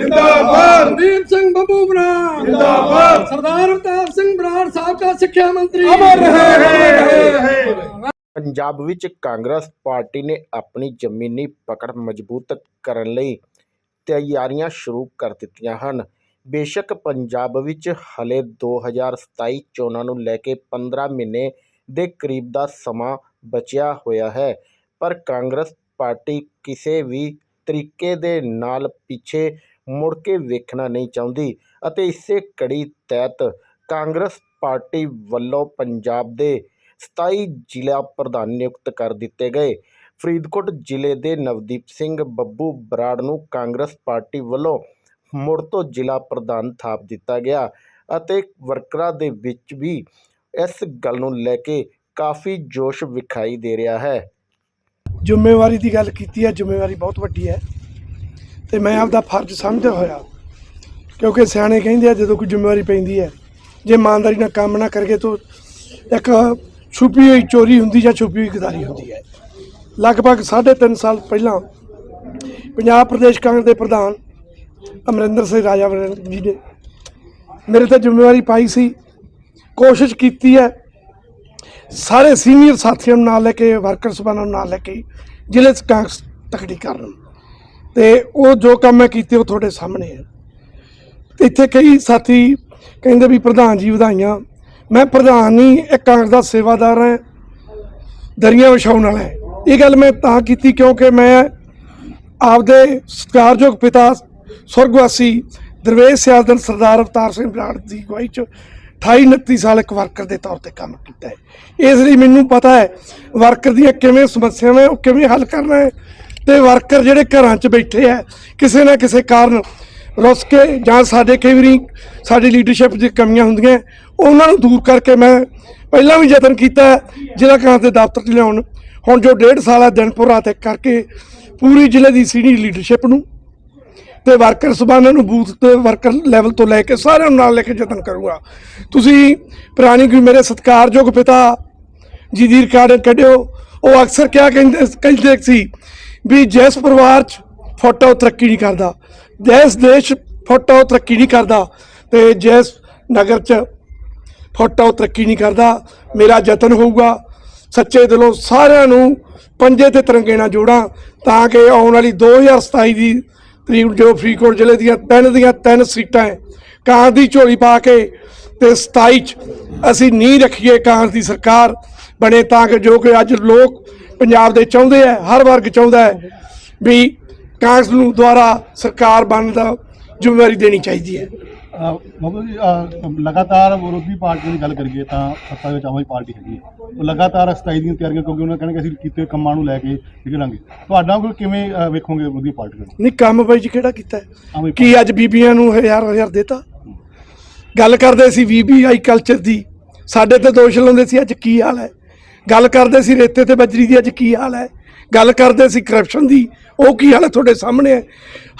ਜਿੰਦਾਬਾਦ। ਰਣਦੀਪ ਸਿੰਘ ਬੱਬੂ ਬਰਾੜ ਜਿੰਦਾਬਾਦ। ਸਰਦਾਰ ਅਵਤਾਰ ਸਿੰਘ ਬਰਾੜ ਸਾਬਕਾ ਸਿੱਖਿਆ ਮੰਤਰੀ। ਅਮਰ ਰਹੇ ਪੰਜਾਬ ਵਿੱਚ ਕਾਂਗਰਸ ਪਾਰਟੀ ਨੇ ਆਪਣੀ ਜ਼ਮੀਨੀ ਪਕੜ ਮਜ਼ਬੂਤ ਕਰਨ ਲਈ ਤਿਆਰੀਆਂ ਸ਼ੁਰੂ ਕਰ ਦਿੱਤੀਆਂ ਹਨ। ਬੇਸ਼ੱਕ ਪੰਜਾਬ ਵਿੱਚ ਹਲੇ 2027 ਚੋਣਾਂ ਨੂੰ ਲੈ ਕੇ 15 ਮਹੀਨੇ ਦੇ ਕਰੀਬ ਦਾ ਸਮਾਂ ਬਚਿਆ ਹੋਇਆ ਹੈ ਪਰ ਕਾਂਗਰਸ ਪਾਰਟੀ ਕਿਸੇ ਵੀ ਤਰੀਕੇ ਦੇ ਨਾਲ ਪਿੱਛੇ ਮੁੜ ਕੇ ਵੇਖਣਾ ਨਹੀਂ ਚਾਹੁੰਦੀ ਅਤੇ ਇਸੇ ਕੜੀ ਤਹਿਤ ਕਾਂਗਰਸ ਪਾਰਟੀ ਵੱਲੋਂ ਪੰਜਾਬ ਦੇ 27 ਜ਼ਿਲ੍ਹਾ ਪ੍ਰਧਾਨ ਨਿਯੁਕਤ ਕਰ ਦਿੱਤੇ ਗਏ। ਫਰੀਦਕੋਟ ਜ਼ਿਲ੍ਹੇ ਦੇ ਨਵਦੀਪ ਸਿੰਘ ਬੱਬੂ ਬਰਾੜ ਨੂੰ ਕਾਂਗਰਸ ਪਾਰਟੀ ਵੱਲੋਂ ਮੁੜ ਤੋਂ ਜ਼ਿਲ੍ਹਾ ਪ੍ਰਧਾਨ ਥਾਪ ਦਿੱਤਾ ਗਿਆ ਅਤੇ ਵਰਕਰਾਂ ਦੇ ਵਿੱਚ ਵੀ ਇਸ ਗੱਲ ਨੂੰ ਲੈ ਕੇ ਕਾਫੀ ਜੋਸ਼ ਵਿਖਾਈ ਦੇ ਰਿਹਾ ਹੈ। ਜ਼ਿੰਮੇਵਾਰੀ ਦੀ ਗੱਲ ਕੀਤੀ ਹੈ, ਜ਼ਿੰਮੇਵਾਰੀ ਬਹੁਤ ਵੱਡੀ ਹੈ। ਤੇ ਮੈਂ ਆਪਦਾ ਫਰਜ਼ ਸਮਝਦਾ ਹੋਇਆ। ਕਿਉਂਕਿ ਸਿਆਣੇ ਕਹਿੰਦੇ ਆ, ਜਦੋਂ ਕੋਈ ਜ਼ਿੰਮੇਵਾਰੀ ਪੈਂਦੀ ਹੈ, ਜੇ ਇਮਾਨਦਾਰੀ ਨਾਲ ਕੰਮ ਨਾ ਕਰਕੇ ਤਾਂ ਇੱਕ ਛੁਪੀ ਹੋਈ ਚੋਰੀ ਹੁੰਦੀ ਜਾਂ ਛੁਪੀ ਹੋਈ ਗਦਾਰੀ ਹੁੰਦੀ ਹੈ। ਲਗਭਗ 3.5 ਸਾਲ ਪਹਿਲਾਂ ਪੰਜਾਬ ਪ੍ਰਦੇਸ਼ ਕਾਂਗਰਸ ਦੇ ਪ੍ਰਧਾਨ ਅਮਰਿੰਦਰ ਸਿੰਘ ਰਾਜਾ ਜੀ ਨੇ ਮੇਰੇ ਤੇ ਜ਼ਿੰਮੇਵਾਰੀ ਪਾਈ ਸੀ। ਕੋਸ਼ਿਸ਼ ਕੀਤੀ ਹੈ ਸਾਰੇ ਸੀਨੀਅਰ ਸਾਥੀਆਂ ਨੂੰ ਨਾਲ ਲੈ ਕੇ ਵਰਕਰ ਸਭਾ ਨੂੰ ਨਾਲ ਲੈ ਕੇ ਜ਼ਿਲ੍ਹੇ 'ਚ ਕਾਂਗਰਸ ਤਕੜੀ ਕਰਨ। ਤੇ ਉਹ ਜੋ ਕੰਮ ਮੈਂ ਕੀਤੇ ਉਹ ਤੁਹਾਡੇ ਸਾਹਮਣੇ ਹੈ ਤੇ ਇੱਥੇ ਕਈ ਸਾਥੀ ਕਹਿੰਦੇ ਵੀ ਪ੍ਰਧਾਨ ਜੀ ਵਧਾਈਆਂ। ਮੈਂ ਪ੍ਰਧਾਨ ਨਹੀਂ, ਇੱਕ ਕਾਂਗਰਸ ਦਾ ਸੇਵਾਦਾਰ ਹਾਂ, ਦਰੀਆਂ ਵਿਛਾਉਣ ਵਾਲਾ ਹੈ। ਇਹ ਗੱਲ ਮੈਂ ਤਾਂ ਕੀਤੀ ਕਿਉਂਕਿ ਮੈਂ ਆਪਦੇ ਸਤਿਕਾਰਯੋਗ ਪਿਤਾ ਸੁਰਗਵਾਸੀ ਦਰਵੇਸ਼ ਸਿਆਦਨ ਸਰਦਾਰ ਅਵਤਾਰ ਸਿੰਘ ਬਰਾੜ ਦੀ ਅਗਵਾਈ ਚ 28 29 ਸਾਲ ਇੱਕ ਵਰਕਰ ਦੇ ਤੌਰ ਤੇ ਕੰਮ ਕੀਤਾ ਹੈ। ਇਸ ਲਈ ਮੈਨੂੰ ਪਤਾ ਹੈ ਵਰਕਰ ਦੀਆਂ ਕਿਵੇਂ ਸਮੱਸਿਆਵਾਂ, ਉਹ ਕਿਵੇਂ ਹੱਲ ਕਰਨਾ ਹੈ। ਤੇ ਵਰਕਰ ਜਿਹੜੇ ਘਰਾਂ 'ਚ ਬੈਠੇ ਆ, ਕਿਸੇ ਨਾ ਕਿਸੇ ਕਾਰਨ ਰੁੱਸ ਕੇ ਜਾਂ ਸਾਡੇ ਕਈ ਵਾਰੀ ਸਾਡੀ ਲੀਡਰਸ਼ਿਪ 'ਚ ਕਮੀਆਂ ਹੁੰਦੀਆਂ, ਉਹਨਾਂ ਨੂੰ ਦੂਰ ਕਰਕੇ ਮੈਂ ਪਹਿਲਾਂ ਵੀ ਯਤਨ ਕੀਤਾ ਜ਼ਿਲ੍ਹਾ ਕਾਂਗਰਸ ਦੇ ਦਫ਼ਤਰ 'ਚ ਲਿਆਉਣ। ਹੁਣ ਜੋ ਡੇਢ ਸਾਲ ਹੈ ਦਿਨ ਰਾਤ ਇੱਕ ਕਰਕੇ ਪੂਰੀ ਜ਼ਿਲ੍ਹੇ ਦੀ ਸੀਨੀਅਰ ਲੀਡਰਸ਼ਿਪ ਨੂੰ ਤੇ ਵਰਕਰ ਸਭਾਵਾਂ ਨੂੰ ਬੂਥ ਤੇ ਵਰਕਰ ਲੈਵਲ ਤੋਂ ਲੈ ਕੇ ਸਾਰਿਆਂ ਨੂੰ ਨਾਲ ਲੈ ਕੇ ਯਤਨ ਕਰੂੰਗਾ। ਤੁਸੀਂ ਪੁਰਾਣੀ ਕੋਈ ਮੇਰੇ ਸਤਿਕਾਰਯੋਗ ਪਿਤਾ ਜੀ ਦੀ ਰਿਕਾਰਡ ਕੱਢਿਓ। ਉਹ ਅਕਸਰ ਕਿਹਾ ਕਹਿੰਦੇ ਕਹਿੰਦੇ ਸੀ ਵੀ ਜਿਸ ਪਰਿਵਾਰ 'ਚ ਫੋਟੋ ਤਰੱਕੀ ਨਹੀਂ ਕਰਦਾ, ਜਿਸ ਦੇਸ਼ 'ਚ ਫੋਟੋ ਤਰੱਕੀ ਨਹੀਂ ਕਰਦਾ ਤੇ ਜਿਸ ਨਗਰ 'ਚ ਫੋਟੋ ਤਰੱਕੀ ਨਹੀਂ ਕਰਦਾ, ਮੇਰਾ ਯਤਨ ਹੋਊਗਾ ਸੱਚੇ ਦਿਲੋਂ ਸਾਰਿਆਂ ਨੂੰ ਪੰਜੇ ਤੇ ਤਿਰੰਗੇ ਨਾਲ ਜੋੜਾਂ ਤਾਂ ਕਿ ਆਉਣ ਵਾਲੀ 2027 ਦੀ ਤਰੀਕ ਜੋ ਫਰੀਦਕੋਟ ਜ਼ਿਲ੍ਹੇ ਦੀਆਂ ਤਿੰਨ ਦੀਆਂ ਤਿੰਨ ਸੀਟਾਂ ਹੈ, ਕਾਂ ਦੀ ਝੋਲੀ ਪਾ ਕੇ ਤੇ 27 ਚ ਅਸੀਂ ਨੀਂਹ ਰੱਖੀਏ ਕਾਂਗਰਸ ਦੀ ਸਰਕਾਰ ਬਣੇ ਤਾਂ ਕਿ ਜੋ ਕਿ ਅੱਜ ਲੋਕ ਪੰਜਾਬ ਦੇ ਚਾਹੁੰਦੇ ਆ ਹਰ ਵਰਗ ਚਾਹੁੰਦਾ ਹੈ ਵੀ ਕਾਂਗਰਸ ਨੂੰ ਦੁਆਰਾ ਸਰਕਾਰ ਬਣਨ ਦਾ ਜ਼ਿੰਮੇਵਾਰੀ ਦੇਣੀ ਚਾਹੀਦੀ ਹੈ। ਮਤਲਬ ਜੀ ਅਹ, ਲਗਾਤਾਰ ਵਿਰੋਧੀ ਪਾਰਟੀਆਂ ਦੀ ਗੱਲ ਕਰੀਏ ਤਾਂ ਸੱਤਾ ਵਿੱਚ ਆਮ ਆਦਮੀ ਪਾਰਟੀ ਹੈਗੀ ਹੈ। ਉਹ ਲਗਾਤਾਰ ਸਤਾਈ ਦੀਆਂ ਤਿਆਰੀਆਂ ਕਿਉਂਕਿ ਉਹਨਾਂ ਕਹਿਣਗੇ ਅਸੀਂ ਕੀਤੇ ਕੰਮਾਂ ਨੂੰ ਲੈ ਕੇ ਨਿਕਲਾਂਗੇ। ਤੁਹਾਡਾ ਕੋਲ ਕਿਵੇਂ ਅਹ, ਵੇਖੋਗੇ ਵਿਰੋਧੀ ਪਾਰਟੀ ਨੂੰ? ਨਹੀਂ ਕੰਮ ਬਾਈ ਜੀ ਕਿਹੜਾ ਕੀਤਾ ਹੈ? ਆਮ ਆਦਮੀ ਕੀ ਅੱਜ ਬੀਬੀਆਂ ਨੂੰ ਹਜ਼ਾਰ ਹਜ਼ਾਰ ਦੇਤਾ? ਗੱਲ ਕਰਦੇ ਸੀ ਵੀਬੀਆਈ ਕਲਚਰ ਦੀ। ਸਾਡੇ ਤੇ ਦੋਸ਼ ਲਾਉਂਦੇ ਸੀ ਅੱਜ ਕੀ ਹਾਲ ਹੈ? ਗੱਲ ਕਰਦੇ ਸੀ ਰੇਤੇ ਤੇ ਬਜਰੀ ਦੀ, ਅੱਜ ਕੀ ਹਾਲ ਹੈ? ਗੱਲ ਕਰਦੇ ਸੀ ਕਰਪਸ਼ਨ ਦੀ, ਉਹ ਕੀ ਹਾਲ ਤੁਹਾਡੇ ਸਾਹਮਣੇ? ਹੈ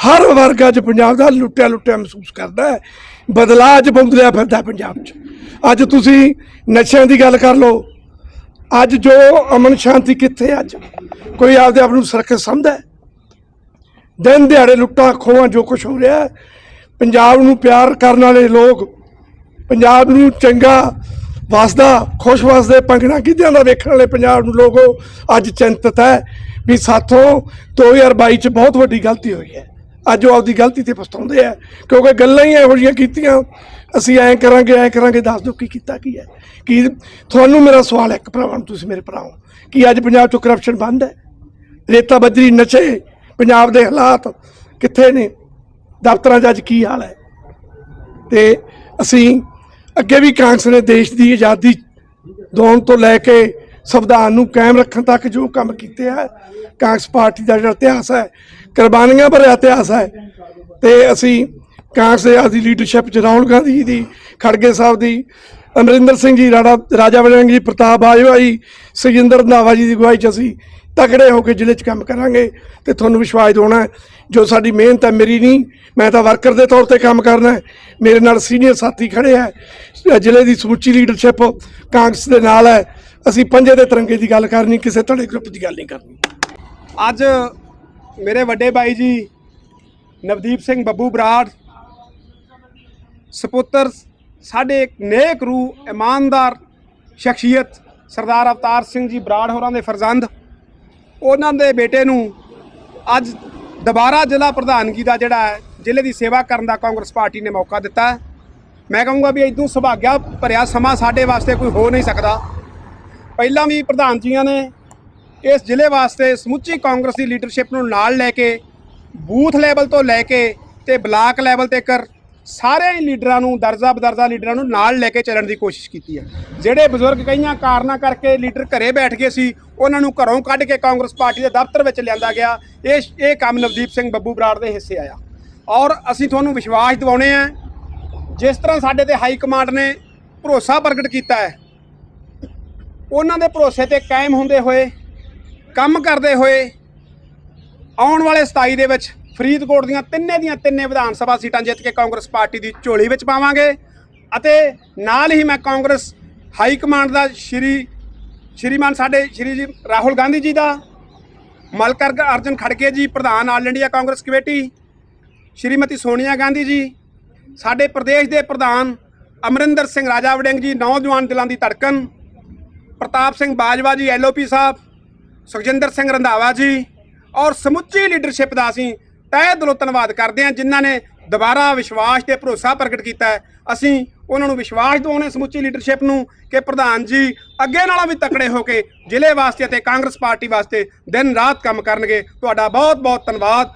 ਹਰ ਵਰਗ ਅੱਜ ਪੰਜਾਬ ਦਾ ਲੁੱਟਿਆ ਲੁੱਟਿਆ ਮਹਿਸੂਸ ਕਰਦਾ ਹੈ। ਬਦਲਾਅ ਅੱਜ ਬਦਲਿਆ ਫਿਰਦਾ ਪੰਜਾਬ 'ਚ। ਅੱਜ ਤੁਸੀਂ ਨਸ਼ਿਆਂ ਦੀ ਗੱਲ ਕਰ ਲਓ। ਅੱਜ ਜੋ ਅਮਨ ਸ਼ਾਂਤੀ ਕਿੱਥੇ ਅੱਜ? ਕੋਈ ਆਪਦੇ ਆਪ ਨੂੰ ਸੁਰੱਖਿਅਤ ਸਮਝਦਾ ਹੈ? ਦਿਨ ਦਿਹਾੜੇ ਲੁੱਟਾਂ ਖੋਹਾਂ ਜੋ ਕੁਝ ਹੋ ਰਿਹਾ ਪੰਜਾਬ ਨੂੰ ਪਿਆਰ ਕਰਨ ਵਾਲੇ ਲੋਕ, ਪੰਜਾਬ ਨੂੰ ਚੰਗਾ ਵਸਦਾ, ਖੁਸ਼ ਵਸਦੇ ਪੰਗਣਾ ਗਿੱਧਿਆਂ ਦਾ ਵੇਖਣ ਵਾਲੇ ਪੰਜਾਬ ਨੂੰ ਲੋਕ ਅੱਜ ਚਿੰਤਤ ਹੈ ਵੀ ਸਾਥੋਂ 2022 ਚ ਬਹੁਤ ਵੱਡੀ ਗਲਤੀ ਹੋਈ ਹੈ। ਅੱਜ ਉਹ ਆਪਦੀ ਗਲਤੀ ਤੇ ਪਛਤਾਉਂਦੇ ਆ, ਕਿਉਂਕਿ ਗੱਲਾਂ ਹੀ ਇਹੋ ਜਿਹੀਆਂ ਕੀਤੀਆਂ। ਅਸੀਂ ਐਂ ਕਰਾਂਗੇ ਐਂ ਕਰਾਂਗੇ, ਦੱਸ ਦਿਓ ਕੀ ਕੀਤਾ ਕੀ ਹੈ। ਕੀ ਤੁਹਾਨੂੰ ਮੇਰਾ ਸਵਾਲ ਹੈ, ਇੱਕ ਭਰਾਵਾਂ ਨੂੰ ਤੁਸੀਂ ਮੇਰੇ ਭਰਾਓ ਹੋ। ਕੀ ਅੱਜ ਪੰਜਾਬ ਤੋਂ ਕਰਪਸ਼ਨ ਬੰਦ ਹੈ? ਰੇਤਾ ਬੱਜਰੀ ਨਸ਼ੇ, ਪੰਜਾਬ ਦੇ ਹਾਲਾਤ ਕਿੱਥੇ ਨੇ? ਦਫ਼ਤਰਾਂ 'ਚ ਅੱਜ ਕੀ ਹਾਲ ਹੈ? ਤੇ ਅਸੀਂ ਅੱਗੇ ਵੀ ਕਾਂਗਰਸ ਨੇ ਦੇਸ਼ ਦੀ ਆਜ਼ਾਦੀ ਦਿਵਾਉਣ ਤੋਂ ਲੈ ਕੇ ਸੰਵਿਧਾਨ ਨੂੰ ਕਾਇਮ ਰੱਖਣ ਤੱਕ ਜੋ ਕੰਮ ਕੀਤੇ ਹੈ ਕਾਂਗਰਸ ਪਾਰਟੀ ਦਾ ਜਿਹੜਾ ਇਤਿਹਾਸ ਹੈ, ਕੁਰਬਾਨੀਆਂ ਭਰਿਆ ਇਤਿਹਾਸ ਹੈ, ਤੇ ਅਸੀਂ ਕਾਂਗਰਸ ਦੇ ਆਦੀ ਲੀਡਰਸ਼ਿਪ ਚ ਰਾਹੁਲ ਗਾਂਧੀ ਜੀ ਦੀ, ਖੜਗੇ ਸਾਹਿਬ ਦੀ ਅਮਰਿੰਦਰ ਸਿੰਘ ਜੀ ਰਾਣਾ ਰਾਜਾ ਵੜਿੰਗ ਜੀ, ਪ੍ਰਤਾਪ ਬਾਜਵਾ ਜੀ, ਸੁਖਜਿੰਦਰ ਰੰਧਾਵਾ ਜੀ ਦੀ ਅਗਵਾਈ ਚ ਅਸੀਂ ਤਕੜੇ ਹੋ ਕੇ ਜ਼ਿਲ੍ਹੇ 'ਚ ਕੰਮ ਕਰਾਂਗੇ ਤੇ ਤੁਹਾਨੂੰ ਵਿਸ਼ਵਾਸ ਦਿਵਾਉਣਾ ਜੋ ਸਾਡੀ ਮਿਹਨਤ ਹੈ, ਮੇਰੀ ਨਹੀਂ, ਮੈਂ ਤਾਂ ਵਰਕਰ ਦੇ ਤੌਰ ਤੇ ਕੰਮ ਕਰਨਾ ਮੇਰੇ ਨਾਲ ਸੀਨੀਅਰ ਸਾਥੀ ਖੜੇ ਹੈ ਜ਼ਿਲ੍ਹੇ ਦੀ ਸਮੁੱਚੀ ਲੀਡਰਸ਼ਿਪ ਕਾਂਗਰਸ ਦੇ ਨਾਲ ਹੈ। ਅਸੀਂ ਪੰਜੇ ਦੇ ਤਿਰੰਗੇ ਦੀ ਗੱਲ ਕਰਨੀ, ਕਿਸੇ ਧੜੇ ਗਰੁੱਪ ਦੀ ਗੱਲ ਨਹੀਂ ਕਰਨੀ। ਅੱਜ ਮੇਰੇ ਵੱਡੇ ਭਾਈ ਜੀ, ਨਵਦੀਪ ਸਿੰਘ ਬੱਬੂ ਬਰਾੜ, ਸਪੁੱਤਰ ਸਾਡੇ ਇੱਕ ਨੇਕ ਰੂਹ, ਇਮਾਨਦਾਰ ਸ਼ਖਸੀਅਤ ਸਰਦਾਰ ਅਵਤਾਰ ਸਿੰਘ ਜੀ ਬਰਾੜ ਹੋਰਾਂ ਦੇ ਫਰਜ਼ੰਦ। ਉਹਨਾਂ ਦੇ ਬੇਟੇ ਨੂੰ ਅੱਜ ਦੁਬਾਰਾ ਜ਼ਿਲ੍ਹਾ ਪ੍ਰਧਾਨਗੀ ਦਾ ਜਿਹੜਾ ਹੈ, ਜ਼ਿਲ੍ਹੇ ਦੀ ਸੇਵਾ ਕਰਨ ਦਾ ਕਾਂਗਰਸ ਪਾਰਟੀ ਨੇ ਮੌਕਾ ਦਿੱਤਾ ਮੈਂ ਕਹੂੰਗਾ ਵੀ ਇਦੋਂ ਸੁਭਾਗਿਆ ਭਰਿਆ ਸਮਾਂ ਸਾਡੇ ਵਾਸਤੇ ਕੋਈ ਹੋ ਨਹੀਂ ਸਕਦਾ। ਪਹਿਲਾਂ ਵੀ ਪ੍ਰਧਾਨ ਜੀਆਂ ਨੇ ਇਸ ਜ਼ਿਲ੍ਹੇ ਵਾਸਤੇ ਸਮੁੱਚੀ ਕਾਂਗਰਸ ਦੀ ਲੀਡਰਸ਼ਿਪ ਨੂੰ ਨਾਲ ਲੈ ਕੇ, ਬੂਥ ਲੈਵਲ ਤੋਂ ਲੈ ਕੇ ਤੇ ਬਲਾਕ ਲੈਵਲ 'ਤੇ ਕਰ ਸਾਰੇ ਹੀ ਲੀਡਰਾਂ ਨੂੰ ਦਰਜਾ ਬਦਰਜਾ ਲੀਡਰਾਂ ਨੂੰ ਨਾਲ ਲੈ ਕੇ ਚੱਲਣ ਦੀ ਕੋਸ਼ਿਸ਼ ਕੀਤੀ ਹੈ। ਜਿਹੜੇ ਬਜ਼ੁਰਗ ਕਈਆਂ ਕਾਰਨਾਂ ਕਰਕੇ ਲੀਡਰ ਘਰੇ ਬੈਠ ਗਏ ਸੀ, ਉਹਨਾਂ ਨੂੰ ਘਰੋਂ ਕੱਢ ਕੇ ਕਾਂਗਰਸ ਪਾਰਟੀ ਦੇ ਦਫ਼ਤਰ ਵਿੱਚ ਲਿਆਂਦਾ ਗਿਆ। ਇਹ ਇਹ ਕੰਮ ਨਵਦੀਪ ਸਿੰਘ ਬੱਬੂ ਬਰਾੜ ਦੇ ਹਿੱਸੇ ਆਇਆ। ਔਰ ਅਸੀਂ ਤੁਹਾਨੂੰ ਵਿਸ਼ਵਾਸ ਦਿਵਾਉਣੇ ਆ ਜਿਸ ਤਰ੍ਹਾਂ ਸਾਡੇ ਤੇ ਹਾਈ ਕਮਾਂਡ ਨੇ ਭਰੋਸਾ ਪ੍ਰਗਟ ਕੀਤਾ ਹੈ, ਉਹਨਾਂ ਦੇ ਭਰੋਸੇ ਤੇ ਕਾਇਮ ਹੁੰਦੇ ਹੋਏ, ਕੰਮ ਕਰਦੇ ਹੋਏ, ਆਉਣ ਵਾਲੇ 27 ਦੇ ਵਿੱਚ ਫਰੀਦਕੋਟ ਦੀਆਂ ਤਿੰਨੇ ਦੀਆਂ ਤਿੰਨੇ ਵਿਧਾਨ ਸਭਾ ਸੀਟਾਂ ਜਿੱਤ ਕੇ ਕਾਂਗਰਸ ਪਾਰਟੀ ਦੀ ਝੋਲੀ ਵਿੱਚ ਪਾਵਾਂਗੇ। ਅਤੇ ਨਾਲ ਹੀ ਮੈਂ ਕਾਂਗਰਸ ਹਾਈ ਕਮਾਂਡ ਦਾ ਸ਼੍ਰੀ, ਸ਼੍ਰੀਮਾਨ ਸਾਡੇ ਸ਼੍ਰੀ ਜੀ ਰਾਹੁਲ ਗਾਂਧੀ ਜੀ ਦਾ ਮਲਕਰ ਅਰਜਨ ਖੜਕੇ ਜੀ, ਪ੍ਰਧਾਨ all India Congress committee, Shrimati Sonia Gandhi ji, ਸਾਡੇ ਪ੍ਰਦੇਸ਼ ਦੇ ਪ੍ਰਧਾਨ ਅਮਰਿੰਦਰ ਸਿੰਘ ਰਾਜਾ ਵੜਿੰਗ ਜੀ, ਨੌਜਵਾਨ ਦਿਲਾਂ ਦੀ ਧੜਕਣ, ਪ੍ਰਤਾਪ ਸਿੰਘ ਬਾਜਵਾ ਜੀ ਐਲਓਪੀ ਸਾਹਿਬ, ਸੁਖਜਿੰਦਰ ਸਿੰਘ ਰੰਧਾਵਾ ਜੀ, ਔਰ ਸਮੁੱਚੀ ਲੀਡਰਸ਼ਿਪ ਦਾ ਅਸੀਂ ਤਹਿ ਦਿਲੋਂ ਧੰਨਵਾਦ ਕਰਦੇ ਹਾਂ ਜਿਨ੍ਹਾਂ ਨੇ ਦੁਬਾਰਾ ਵਿਸ਼ਵਾਸ ਤੇ ਭਰੋਸਾ ਪ੍ਰਗਟ ਕੀਤਾ ਅਸੀਂ ਉਹਨਾਂ ਨੂੰ ਵਿਸ਼ਵਾਸ ਦਿਵਾਉਣੇ ਸਮੁੱਚੀ ਲੀਡਰਸ਼ਿਪ ਨੂੰ ਕਿ ਪ੍ਰਧਾਨ ਜੀ ਅੱਗੇ ਨਾਲੋਂ ਵੀ ਤਕੜੇ ਹੋ ਕੇ ਜ਼ਿਲ੍ਹੇ ਵਾਸਤੇ ਅਤੇ ਕਾਂਗਰਸ ਪਾਰਟੀ ਵਾਸਤੇ ਦਿਨ ਰਾਤ ਕੰਮ ਕਰਨਗੇ। ਤੁਹਾਡਾ ਬਹੁਤ ਬਹੁਤ ਧੰਨਵਾਦ।